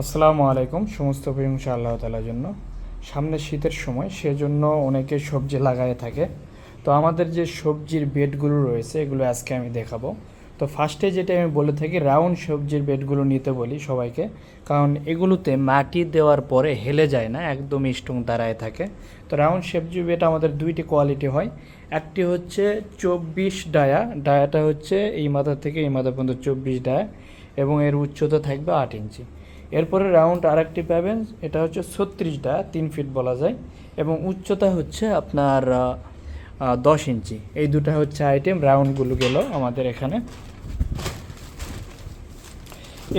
আসসালামু আলাইকুম, সমস্ত প্রশংসা আল্লাহ তালার জন্য। সামনে শীতের সময়, সেজন্য অনেকে সবজি লাগায় থাকে। তো আমাদের যে সবজির বেডগুলো রয়েছে, এগুলো আজকে আমি দেখাবো। তো ফার্স্টে যেটা আমি বলে থাকি, রাউন্ড সবজির বেডগুলো নিতে বলি সবাইকে। কারণ এগুলোতে মাটি দেওয়ার পরে হেলে যায় না, একদম স্ট্রং দাঁড়ায় থাকে। তো রাউন্ড সবজি বেড আমাদের দুইটি কোয়ালিটি হয়। একটি হচ্ছে চব্বিশ ডায়া, ডায়াটা হচ্ছে এই মাথা থেকে এই মাথা পর্যন্ত চব্বিশ ডায়া, এবং এর উচ্চতা থাকবে আট ইঞ্চি। এরপরে রাউন্ড আরেকটি পাবেন, এটা হচ্ছে ছত্রিশটা, তিন ফিট বলা যায়, এবং উচ্চতা হচ্ছে আপনার দশ ইঞ্চি। এই দুটো হচ্ছে আইটেম রাউন্ডগুলো গেল আমাদের এখানে।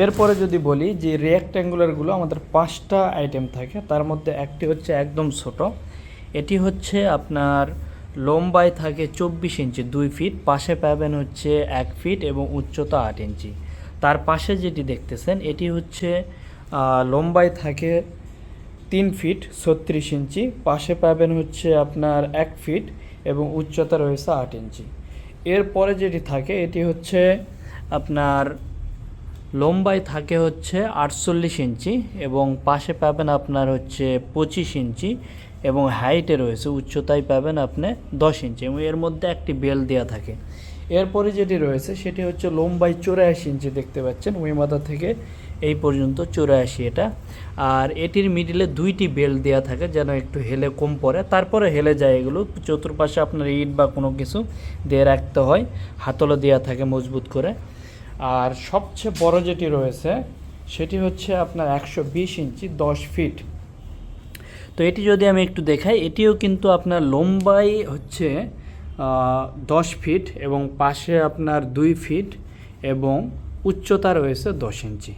এরপরে যদি বলি যে রেক্ট্যাঙ্গুলারগুলো আমাদের পাঁচটা আইটেম থাকে, তার মধ্যে একটি হচ্ছে একদম ছোট, এটি হচ্ছে আপনার লম্বায় থাকে চব্বিশ ইঞ্চি, দুই ফিট, পাশে পাবেন হচ্ছে এক ফিট এবং উচ্চতা আট ইঞ্চি। তার পাশে যেটি দেখতেছেন, এটি হচ্ছে লম্বায় থাকে তিন ফিট, ছত্রিশ ইঞ্চি। পাশে পাবেন হচ্ছে আপনার এক ফিট এবং উচ্চতা রয়েছে আট ইঞ্চি। এরপরে যেটি থাকে, এটি হচ্ছে আপনার লম্বায় থাকে হচ্ছে আটচল্লিশ ইঞ্চি এবং পাশে পাবেন আপনার হচ্ছে পঁচিশ ইঞ্চি এবং হাইটে রয়েছে, উচ্চতায় পাবেন আপনি দশ ইঞ্চি এবং এর মধ্যে একটি বেল দেওয়া থাকে। এরপরে যেটি রয়েছে, সেটি হচ্ছে লম্বায় চৌরাশি ইঞ্চি দেখতে পাচ্ছেন মাথা থেকে এই পর্যন্ত চৌরাশি এটা। আর এটির মিডিলে দুইটি বেল দেওয়া থাকে, যেন একটু হেলে কম পড়ে। তারপরে হেলে যায় এগুলো, চতুর্পাশে আপনার ইট বা কোনো কিছু দিয়ে রাখতে হয়, হাতলও দেওয়া থাকে মজবুত করে। আর সবচেয়ে বড় যেটি রয়েছে, সেটি হচ্ছে আপনার একশো বিশ ইঞ্চি দশ ফিট তো এটি যদি আমি একটু দেখাই, এটিও কিন্তু আপনার লম্বাই হচ্ছে দশ ফিট এবং পাশে আপনার দুই ফিট এবং উচ্চতা রয়েছে দশ ইঞ্চি।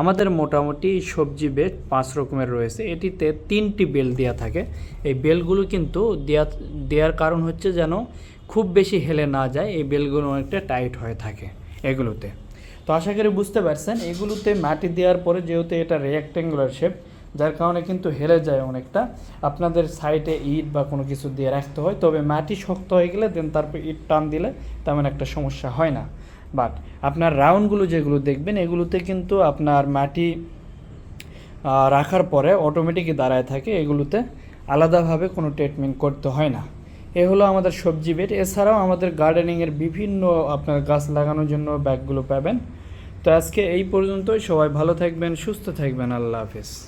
আমাদের মোটামুটি সবজি বেড পাঁচ রকমের রয়েছে। এটিতে তিনটি বেল দেওয়া থাকে। এই বেলগুলো কিন্তু দেওয়া দেওয়ার কারণ হচ্ছে যেন খুব বেশি হেলে না যায়। এই বেলগুলো অনেকটা টাইট হয়ে থাকে এগুলোতে। তো আশা করি বুঝতে পারছেন, এগুলোতে মাটি দেওয়ার পরে যেহেতু এটা রেক্ট্যাঙ্গুলার শেপ যার কারণে কিন্তু হেলে যায় অনেকটা। আপনাদের সাইডে ইট বা কোনো কিছু দিয়ে রাখতে হয়, তবে মাটি শক্ত হয়ে গেলে দেন তারপর ইট টান দিলে তেমন একটা সমস্যা হয় না। বাট আপনার রাউন্ডগুলো যেগুলো দেখবেন, এগুলোতে কিন্তু আপনার মাটি রাখার পরে অটোমেটিকই দাঁড়ায় থাকে, এগুলোতে আলাদাভাবে কোনো ট্রিটমেন্ট করতে হয় না। এ হলো আমাদের সবজি বেড। এছাড়াও আমাদের গার্ডেনিংয়ের বিভিন্ন আপনার গাছ লাগানোর জন্য ব্যাগগুলো পাবেন। তো আজকে এই পর্যন্তই। সবাই ভালো থাকবেন, সুস্থ থাকবেন। আল্লাহ হাফেজ।